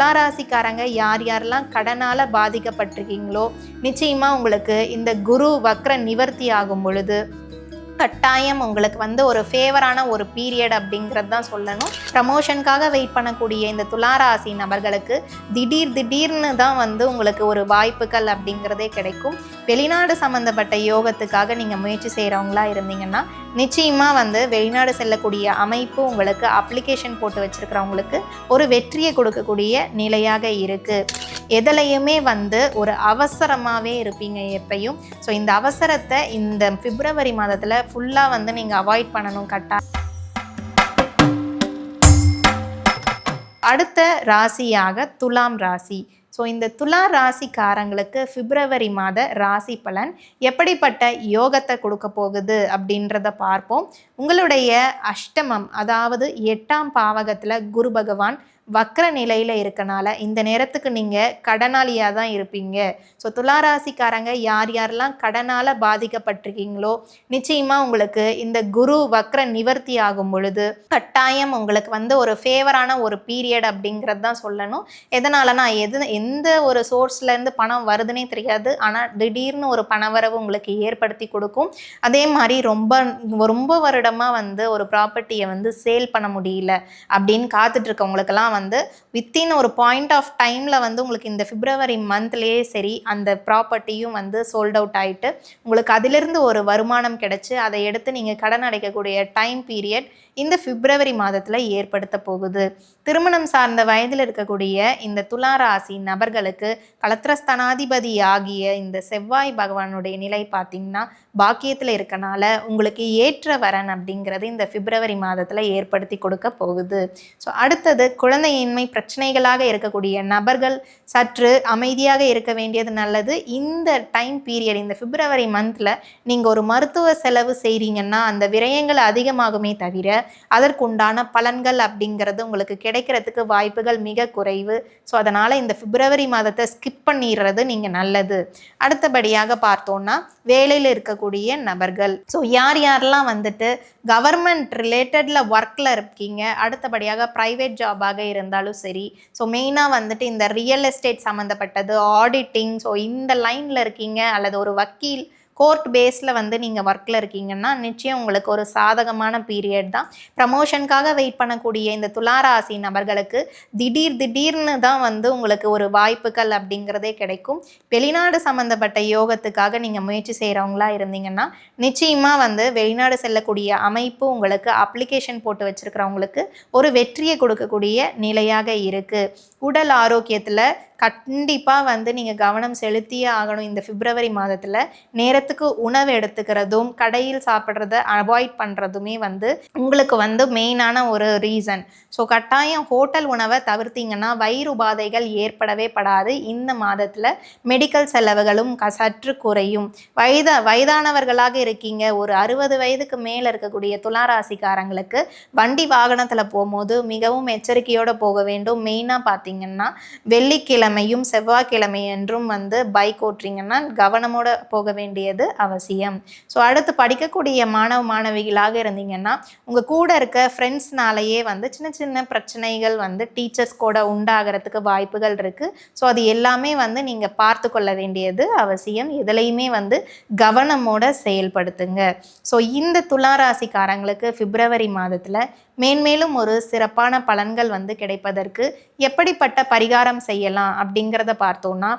துளாராசிக்காரங்க யார் யாரெல்லாம் கடனால் பாதிக்கப்பட்டிருக்கீங்களோ நிச்சயமாக உங்களுக்கு இந்த குரு வக்ர நிவர்த்தி ஆகும் பொழுது கட்டாயம் உங்களுக்கு வந்து ஒரு ஃபேவரான ஒரு பீரியட் அப்படிங்கிறது தான் சொல்லணும். ப்ரமோஷனுக்காக வெயிட் பண்ணக்கூடிய இந்த துளாராசி நபர்களுக்கு திடீர் திடீர்னு தான் வந்து உங்களுக்கு ஒரு வாய்ப்புகள் அப்படிங்கிறதே கிடைக்கும். வெளிநாடு சம்மந்தப்பட்ட யோகத்துக்காக நீங்கள் முயற்சி செய்கிறவங்களா இருந்தீங்கன்னா நிச்சயமாக வந்து வெளிநாடு செல்லக்கூடிய அமைப்பு உங்களுக்கு அப்ளிகேஷன் போட்டு வச்சுருக்கிறவங்களுக்கு ஒரு வெற்றியை கொடுக்கக்கூடிய நிலையாக இருக்குது எதுலையுமே வந்து ஒரு அவசரமாகவே இருப்பீங்க எப்பையும். ஸோ இந்த அவசரத்தை இந்த பிப்ரவரி மாதத்தில் ஃபுல்லாக வந்து நீங்கள் அவாய்ட் பண்ணணும் கட்டாயம் அடுத்த ராசியாக துலாம் ராசி. ஸோ இந்த துலா ராசிக்காரங்களுக்கு பிப்ரவரி மாத ராசி பலன் எப்படிப்பட்ட யோகத்தை கொடுக்க போகுது அப்படின்றத பார்ப்போம். உங்களுடைய அஷ்டமம் அதாவது எட்டாம் பாவகத்தில் குரு பகவான் வக்கர நிலையில் இருக்கனால இந்த நேரத்துக்கு நீங்கள் கடனாளியாக தான் இருப்பீங்க. ஸோ துளாராசிக்காரங்க யார் யாரெல்லாம் கடனால் பாதிக்கப்பட்டிருக்கீங்களோ நிச்சயமாக உங்களுக்கு இந்த குரு வக்கர நிவர்த்தி ஆகும் பொழுது கட்டாயம் உங்களுக்கு வந்து ஒரு ஃபேவரான ஒரு பீரியட் அப்படிங்கிறது தான் சொல்லணும். எதனாலனா எது எந்த ஒரு சோர்ஸ்லேருந்து பணம் வருதுன்னே தெரியாது. ஆனால் திடீர்னு ஒரு பணவரவு உங்களுக்கு ஏற்படுத்தி கொடுக்கும். அதே மாதிரி ரொம்ப ரொம்ப வருடமாக வந்து ஒரு ப்ராப்பர்ட்டியை வந்து சேல் பண்ண முடியல அப்படின்னு காத்துட்ருக்கவங்களுக்கெல்லாம் வந்து வந்து வித்தின் ஒரு பாயிண்ட் ஆஃப் டைமில் வந்து உங்களுக்கு இந்த பிப்ரவரி மந்த்லேயே சரி அந்த ப்ராப்பர்ட்டியும் வந்து சோல்ட் அவுட் ஆகிட்டு உங்களுக்கு அதிலிருந்து ஒரு வருமானம் கிடச்சி அதை எடுத்து நீங்கள் கடன் அடைக்கக்கூடிய டைம் பீரியட் இந்த பிப்ரவரி மாதத்தில் ஏற்படுத்த போகுது. திருமணம் சார்ந்த வயதில் இருக்கக்கூடிய இந்த துளாராசி நபர்களுக்கு கலத்திரஸ்தனாதிபதி ஆகிய இந்த செவ்வாய் பகவானுடைய நிலை பார்த்தீங்கன்னா பாக்கியத்தில் இருக்கனால உங்களுக்கு ஏற்ற வரன் அப்படிங்கிறது இந்த பிப்ரவரி மாதத்தில் ஏற்படுத்தி கொடுக்க போகுது. ஸோ அடுத்தது குழந்தையின்மை பிரச்சனைகளாக இருக்கக்கூடிய நபர்கள் சற்று அமைதியாக இருக்க வேண்டியது நல்லது. இந்த டைம் பீரியட் இந்த பிப்ரவரி மந்தில் நீங்கள் ஒரு மருத்துவ செலவு செய்கிறீங்கன்னா அந்த விரயங்கள் அதிகமாகுமே தவிர அதற்குண்டான பலன்கள் அப்படிங்கிறது உங்களுக்கு கிடைக்கிறதுக்கு வாய்ப்புகள் மிக குறைவு. ஸோ அதனால் இந்த பிப்ரவரி மாதத்தை ஸ்கிப் பண்ணிடுறது நீங்கள் நல்லது. அடுத்தபடியாக பார்த்தோன்னா வேலையில் இருக்கக்கூடிய நபர்கள். ஸோ யார் யாரெல்லாம் வந்துட்டு கவர்மெண்ட் ரிலேட்டடில் ஒர்க்கில் இருக்கீங்க அடுத்தபடியாக ப்ரைவேட் ஜாபாக இருந்தாலும் சரி ஸோ மெயினாக வந்துட்டு இந்த ரியல் எஸ்டேட் சம்மந்தப்பட்டது ஆடிட்டிங் ஸோ இந்த லைனில் இருக்கீங்க அல்லது ஒரு வக்கீல் கோர்ட் பேஸில் வந்து நீங்கள் ஒர்க்கில் இருக்கீங்கன்னா நிச்சயம் உங்களுக்கு ஒரு சாதகமான பீரியட் தான். ப்ரமோஷனுக்காக வெயிட் பண்ணக்கூடிய இந்த துளாராசி நபர்களுக்கு திடீர் திடீர்னு தான் வந்து உங்களுக்கு ஒரு வாய்ப்புகள் அப்படிங்கிறதே கிடைக்கும். வெளிநாடு சம்மந்தப்பட்ட யோகத்துக்காக நீங்கள் முயற்சி செய்கிறவங்களா இருந்தீங்கன்னா நிச்சயமாக வந்து வெளிநாடு செல்லக்கூடிய அமைப்பு உங்களுக்கு அப்ளிகேஷன் போட்டு வச்சுருக்கிறவங்களுக்கு ஒரு வெற்றியை கொடுக்கக்கூடிய நிலையாக இருக்குது உடல் ஆரோக்கியத்தில் கண்டிப்பாக வந்து நீங்கள் கவனம் செலுத்தியே ஆகணும் இந்த பிப்ரவரி மாதத்தில். நேரத்துக்கு உணவு எடுத்துக்கிறதும் கடையில் சாப்பிட்றத அவாய்ட் பண்ணுறதுமே வந்து உங்களுக்கு வந்து மெயினான ஒரு ரீசன் ஸோ கட்டாயம் ஹோட்டல் உணவை தவிர்த்தீங்கன்னா வயிறு உபாதைகள் ஏற்படவே படாது. இந்த மாதத்தில் மெடிக்கல் செலவுகளும் க சற்று குறையும். வயத வயதானவர்களாக இருக்கீங்க. ஒரு அறுபது வயதுக்கு மேலே இருக்கக்கூடிய துளாராசிக்காரங்களுக்கு வண்டி வாகனத்தில் போகும்போது மிகவும் எச்சரிக்கையோடு போக வேண்டும். மெயினாக பார்த்தீங்கன்னா வெள்ளிக்கிழமையும் செவ்வாய்க்கிழமை என்றும் வந்து பைக் ஓட்டுறீங்கன்னா கவனமோட போக வேண்டியது அவசியம். ஸோ அடுத்து படிக்கக்கூடிய மாணவ மாணவிகளாக இருந்தீங்கன்னா உங்கள் கூட இருக்க ஃப்ரெண்ட்ஸ்னாலேயே வந்து சின்ன சின்ன பிரச்சனைகள் வந்து டீச்சர்ஸ் கூட உண்டாகிறதுக்கு வாய்ப்புகள் இருக்குது ஸோ அது எல்லாமே வந்து நீங்கள் பார்த்து கொள்ள வேண்டியது அவசியம். எதுலையுமே வந்து கவனமோட செயல்படுத்துங்க. ஸோ இந்த துளாராசிக்காரங்களுக்கு பிப்ரவரி மாதத்தில் மேன்மேலும் ஒரு சிறப்பான பலன்கள் வந்து கிடைப்பதற்கு எப்படிப்பட்ட பரிகாரம் செய்யலாம் அப்படிங்கிறத பார்த்தோன்னா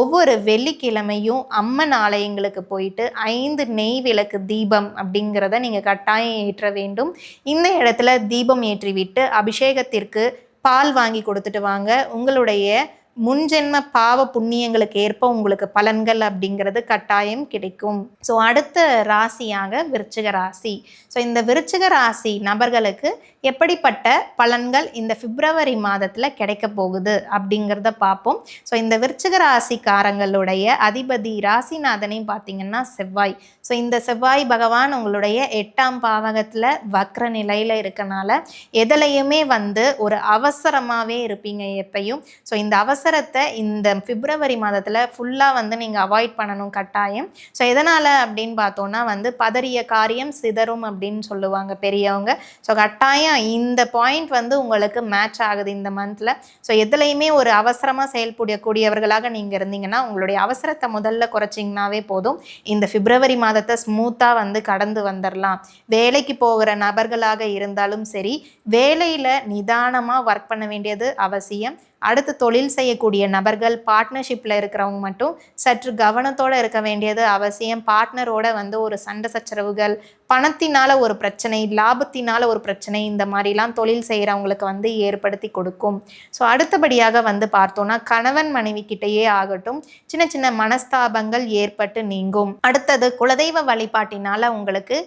ஒவ்வொரு வெள்ளிக்கிழமையும் அம்மன் ஆலயங்களுக்கு போயிட்டு ஐந்து நெய் விளக்கு தீபம் அப்படிங்கிறத நீங்கள் கட்டாயம் ஏற்ற வேண்டும். இந்த இடத்துல தீபம் ஏற்றிவிட்டு அபிஷேகத்திற்கு பால் வாங்கி கொடுத்துட்டு வாங்க. உங்களுடைய முன்ஜென்ம பாவ புண்ணியங்களுக்கு ஏற்ப உங்களுக்கு பலன்கள் அப்படிங்கிறது கட்டாயம் கிடைக்கும். ஸோ அடுத்த ராசியாக விருச்சிக ராசி. ஸோ இந்த விருச்சிக ராசி நபர்களுக்கு எப்படிப்பட்ட பலன்கள் இந்த பிப்ரவரி மாதத்தில் கிடைக்க போகுது அப்படிங்கிறத பார்ப்போம். ஸோ இந்த விருச்சிக ராசிக்காரங்களுடைய அதிபதி ராசிநாதனையும் பார்த்தீங்கன்னா செவ்வாய். ஸோ இந்த செவ்வாய் பகவான் உங்களுடைய எட்டாம் பாவகத்தில் வக்ர நிலையில் இருக்கனால எதுலையுமே வந்து ஒரு அவசரமாகவே இருப்பீங்க எப்பையும். ஸோ இந்த அவசர அவசரத்தை இந்த பிப்ரவரி மாதத்தில் ஃபுல்லாக வந்து நீங்கள் அவாய்ட் பண்ணணும் கட்டாயம். ஸோ எதனால் அப்படின்னு பார்த்தோன்னா வந்து பதறிய காரியம் சிதறும் அப்படின்னு சொல்லுவாங்க பெரியவங்க. ஸோ கட்டாயம் இந்த பாயிண்ட் வந்து உங்களுக்கு மேட்ச் ஆகுது இந்த மந்தில் ஸோ எதுலையுமே ஒரு அவசரமாக செயல்படக்கூடியவர்களாக நீங்கள் இருந்தீங்கன்னா உங்களுடைய அவசரத்தை முதல்ல குறைச்சிங்கனாவே போதும். இந்த பிப்ரவரி மாதத்தை ஸ்மூத்தாக வந்து கடந்து வந்துடலாம் வேலைக்கு போகிற நபர்களாக இருந்தாலும் சரி வேலையில் நிதானமாக ஒர்க் பண்ண வேண்டியது அவசியம். அடுத்து தொழில் செய்யக்கூடிய நபர்கள் பார்ட்னர்ஷிப்பில் இருக்கிறவங்க மட்டும் சற்று கவனத்தோடு இருக்க வேண்டியது அவசியம். பார்ட்னரோட வந்து ஒரு சண்டை சச்சரவுகள் பணத்தினால ஒரு பிரச்சனை லாபத்தினால ஒரு பிரச்சனை இந்த மாதிரிலாம் தொழில் செய்கிறவங்களுக்கு வந்து ஏற்படுத்தி கொடுக்கும். ஸோ அடுத்தபடியாக வந்து பார்த்தோன்னா கணவன் மனைவி கிட்டேயே ஆகட்டும் சின்ன சின்ன மனஸ்தாபங்கள் ஏற்பட்டு நீங்கும். அடுத்தது குலதெய்வ வழிபாட்டினால உங்களுக்கு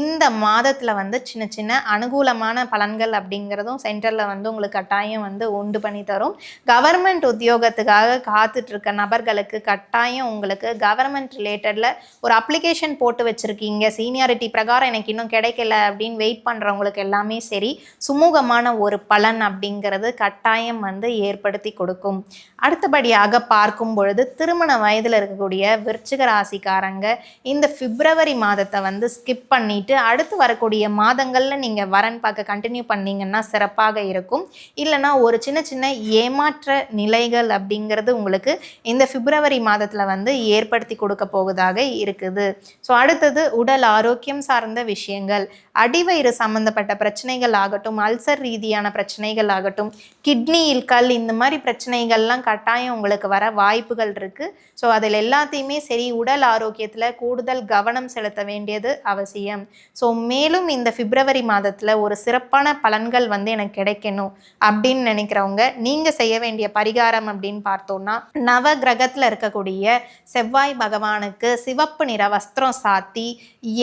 இந்த மாதத்தில் வந்து சின்ன சின்ன அனுகூலமான பலன்கள் அப்படிங்கிறதும் சென்டரில் வந்து உங்களுக்கு கட்டாயம் வந்து உண்டு பண்ணி தரும். கவர்மெண்ட் உத்தியோகத்துக்காக காத்துட்டு இருக்க நபர்களுக்கு கட்டாயம் உங்களுக்கு கவர்மெண்ட் ரிலேட்டடில் ஒரு அப்ளிகேஷன் போட்டு வச்சுருக்கீங்க. சீனியாரிட்டி பிரகாரம் எனக்கு இன்னும் கிடைக்கல அப்படின்னு வெயிட் பண்ணுறவங்களுக்கு எல்லாமே சரி சுமூகமான ஒரு பலன் அப்படிங்கிறது கட்டாயம் வந்து ஏற்படுத்தி கொடுக்கும். அடுத்தபடியாக பார்க்கும் பொழுது திருமண வயதில் இருக்கக்கூடிய விருச்சிக ராசிக்காரங்க இந்த பிப்ரவரி மாதத்தை வந்து ஸ்கிப் பண்ணிட்டு அடுத்து வரக்கூடிய மாதங்களில் நீங்கள் வரன் பார்க்க கண்டினியூ பண்ணீங்கன்னா சிறப்பாக இருக்கும். இல்லைனா ஒரு சின்ன சின்ன ஏமாற்ற நிலைகள் அப்படிங்கிறது உங்களுக்கு இந்த பிப்ரவரி மாதத்தில் வந்து ஏற்படுத்தி கொடுக்க போவதாக இருக்குது. ஸோ அடுத்தது உடல் ஆரோக்கியம் சார்ந்த விஷயங்கள். அடிவயிறு சம்மந்தப்பட்ட பிரச்சனைகள் ஆகட்டும் அல்சர் ரீதியான பிரச்சனைகள் ஆகட்டும் கிட்னியில் கல் இந்த மாதிரி பிரச்சனைகள்லாம் கட்டாயம் உங்களுக்கு வர வாய்ப்புகள் இருக்குது ஸோ அதில் எல்லாத்தையுமே சரி உடல் ஆரோக்கியத்தில் கூடுதல் கவனம் செலுத்த வேண்டியது அவசியம். ஸோ மேலும் இந்த பிப்ரவரி மாதத்தில் ஒரு சிறப்பான பலன்கள் வந்து எனக்கு கிடைக்கணும் அப்படின்னு நினைக்கிறவங்க நீங்கள் செய்ய வேண்டிய பரிகாரம் அப்படின்னு பார்த்தோம்னா நவ கிரகத்தில் இருக்கக்கூடிய செவ்வாய் பகவானுக்கு சிவப்பு நிற வஸ்திரம் சாத்தி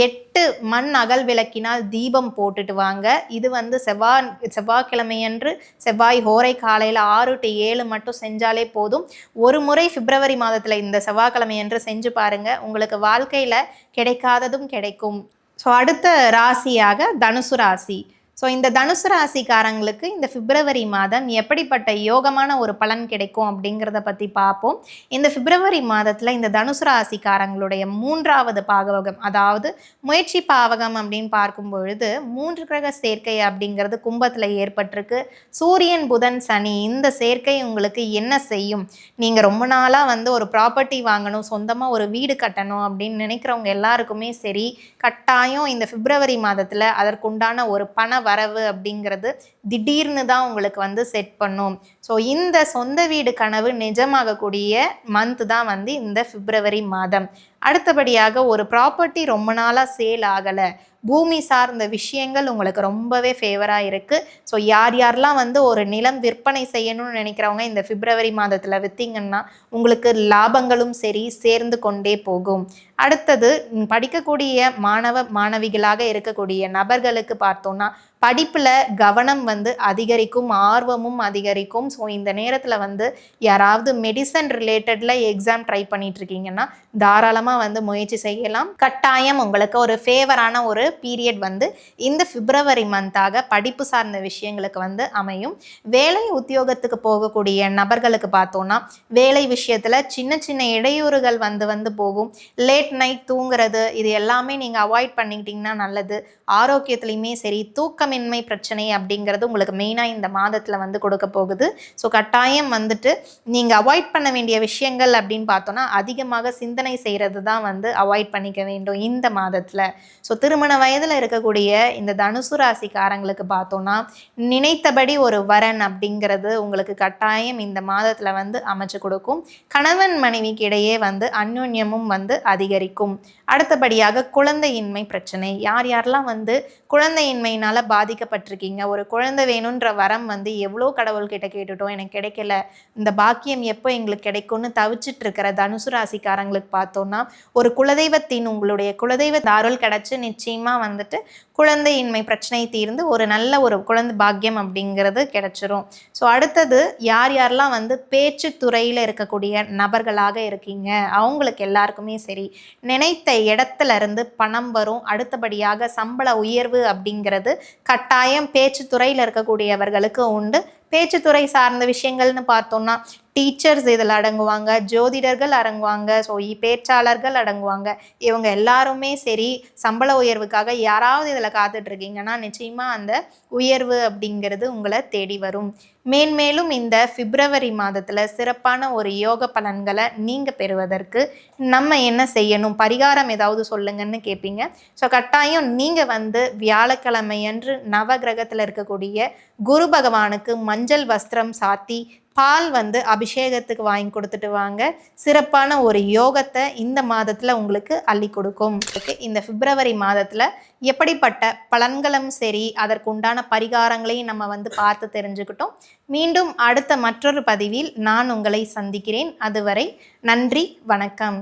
எட்டு மண் அகல் விளக்கினால் தீபம் போட்டுட்டு வாங்க. இது வந்து செவ்வாய் செவ்வாய்க்கிழமையன்று செவ்வாய் ஹோரை காலையில் ஆறு டு ஏழு மட்டும் செஞ்சாலே போதும். ஒரு முறை பிப்ரவரி மாதத்தில் இந்த செவ்வாய்க்கிழமையன்று செஞ்சு பாருங்க. உங்களுக்கு வாழ்க்கையில் கிடைக்காததும் கிடைக்கும். ஸோ அடுத்த ராசியாக தனுசு ராசி. ஸோ இந்த தனுசு ராசிக்காரங்களுக்கு இந்த பிப்ரவரி மாதம் எப்படிப்பட்ட யோகமான ஒரு பலன் கிடைக்கும் அப்படிங்கிறத பற்றி பார்ப்போம். இந்த பிப்ரவரி மாதத்தில் இந்த தனுசு ராசிக்காரங்களுடைய மூன்றாவது பாகவகம் அதாவது முயற்சி பாவகம் அப்படின்னு பார்க்கும் பொழுது மூன்று கிரக சேர்க்கை அப்படிங்கிறது கும்பத்தில் ஏற்பட்டிருக்கு. சூரியன் புதன் சனி இந்த சேர்க்கை உங்களுக்கு என்ன செய்யும்? நீங்கள் ரொம்ப நாளாக வந்து ஒரு ப்ராப்பர்ட்டி வாங்கணும் சொந்தமாக ஒரு வீடு கட்டணும் அப்படின்னு நினைக்கிறவங்க எல்லாருக்குமே சரி கட்டாயம் இந்த பிப்ரவரி மாதத்தில் அதற்குண்டான ஒரு பண வரவு அப்படிங்கிறது திடீர்னு தான் உங்களுக்கு வந்து செட் பண்ணும். ஸோ இந்த சொந்த வீடு கனவு நிஜமாகக்கூடிய மந்த் தான் வந்து இந்த பிப்ரவரி மாதம். அடுத்தபடியாக ஒரு ப்ராப்பர்ட்டி ரொம்ப நாளாக சேல் ஆகலை. பூமி சார்ந்த விஷயங்கள் உங்களுக்கு ரொம்பவே ஃபேவராக இருக்குது ஸோ யார் யாரெல்லாம் வந்து ஒரு நிலம் விற்பனை செய்யணும்னு நினைக்கிறவங்க இந்த பிப்ரவரி மாதத்தில் விற்றீங்கன்னா உங்களுக்கு லாபங்களும் சரி சேர்ந்து கொண்டே போகும். அடுத்தது படிக்கக்கூடிய மாணவ மாணவிகளாக இருக்கக்கூடிய நபர்களுக்கு பார்த்தோன்னா படிப்பில் கவனம் வந்து அதிகரிக்கும் ஆர்வமும் அதிகரிக்கும். ஸோ இந்த நேரத்தில் வந்து யாராவது மெடிசன் ரிலேட்டடில் எக்ஸாம் ட்ரை பண்ணிட்டு இருக்கீங்கன்னா தாராளமாக வந்து முயற்சி செய்யலாம். கட்டாயம் உங்களுக்கு ஒரு ஃபேவரான ஒரு பீரியட் வந்து இந்த பிப்ரவரி மந்தாக படிப்பு சார்ந்த விஷயங்களுக்கு வந்து அமையும். வேலை உத்தியோகத்துக்கு போகக்கூடிய நபர்களுக்கு பார்த்தோன்னா வேலை விஷயத்தில் சின்ன சின்ன இடையூறுகள் வந்து வந்து போகும். லேட் நைட் தூங்குறது இது எல்லாமே நீங்கள் அவாய்ட் பண்ணிக்கிட்டிங்கன்னா நல்லது. ஆரோக்கியத்துலேயுமே சரி தூக்கம் தூக்கமின்மை பிரச்சனை அப்படிங்கிறது உங்களுக்கு மெயினாக இந்த மாதத்தில் வந்து கொடுக்க போகுது. ஸோ கட்டாயம் வந்துட்டு நீங்கள் அவாய்ட் பண்ண வேண்டிய விஷயங்கள் அப்படின்னு பார்த்தோன்னா அதிகமாக சிந்தனை செய்கிறது தான் வந்து அவாய்ட் பண்ணிக்க வேண்டும் இந்த மாதத்தில். ஸோ திருமண வயதில் இருக்கக்கூடிய இந்த தனுசு ராசிக்காரங்களுக்கு பார்த்தோன்னா நினைத்தபடி ஒரு வரன் அப்படிங்கிறது உங்களுக்கு கட்டாயம் இந்த மாதத்தில் வந்து அமைச்சு கொடுக்கும். கணவன் மனைவிக்கு இடையே வந்து அந்யோன்யமும் வந்து அதிகரிக்கும். அடுத்தபடியாக குழந்தையின்மை பிரச்சனை. யார் யாரெல்லாம் வந்து குழந்தையின்மையினால் பாதிக்கப்பட்டிருக்கீங்க. ஒரு குழந்தை வேணுன்ற வரம் வந்து எவ்வளோ கடவுள்கிட்ட கேட்டுட்டோம். எனக்கு கிடைக்கல. இந்த பாக்கியம் எப்போ எங்களுக்கு கிடைக்கும்னு தவிச்சிட்டு இருக்கிற தனுசு ராசிக்காரங்களுக்கு பார்த்தோன்னா ஒரு குலதெய்வத்தின் உங்களுடைய குலதெய்வ தாருள் கிடச்சி நிச்சயமாக வந்துட்டு குழந்தையின்மை பிரச்சனை தீர்ந்து ஒரு நல்ல ஒரு குழந்தை பாக்கியம் அப்படிங்கிறது கிடைச்சிரும். ஸோ அடுத்தது யார் யாரெல்லாம் வந்து பேச்சு துறையில் இருக்கக்கூடிய நபர்களாக இருக்கீங்க? அவங்களுக்கு எல்லாருக்குமே சரி. நினைத்த இடத்துல இருந்து பணம் வரும். அடுத்தபடியாக சம்பள உயர்வு அப்படிங்கிறது கட்டாயம் பேச்சு துறையில் இருக்கக்கூடியவர்களுக்கு உண்டு. பேச்சுத்துறை சார்ந்த விஷயங்கள்னு பார்த்தோம்னா டீச்சர்ஸ் இதில் அடங்குவாங்க ஜோதிடர்கள் அடங்குவாங்க ஸோ பேச்சாளர்கள் அடங்குவாங்க. இவங்க எல்லாருமே சரி சம்பள உயர்வுக்காக யாராவது இதில் காத்துட்டு இருக்கீங்கன்னா நிச்சயமாக அந்த உயர்வு அப்படிங்கிறது உங்களை தேடி வரும். மேன்மேலும் இந்த பிப்ரவரி மாதத்தில் சிறப்பான ஒரு யோக பலன்களை நீங்கள் பெறுவதற்கு நம்ம என்ன செய்யணும்? பரிகாரம் ஏதாவது சொல்லுங்கன்னு கேட்பீங்க ஸோ கட்டாயம் நீங்கள் வந்து வியாழக்கிழமையன்று நவகிரகத்தில் இருக்கக்கூடிய குரு பகவானுக்கு மஞ்சள் வஸ்திரம் சாத்தி பால் வந்து அபிஷேகத்துக்கு வாங்கி கொடுத்துட்டு வாங்க. சிறப்பான ஒரு யோகத்தை இந்த மாதத்தில் உங்களுக்கு அள்ளி கொடுக்கும். இந்த பிப்ரவரி மாதத்தில் எப்படிப்பட்ட பலன்களும் சரி அதற்குண்டான பரிகாரங்களையும் நம்ம வந்து பார்த்து தெரிஞ்சுக்கிட்டோம். மீண்டும் அடுத்த மற்றொரு பதிவில் நான் உங்களை சந்திக்கிறேன். அதுவரை நன்றி வணக்கம்.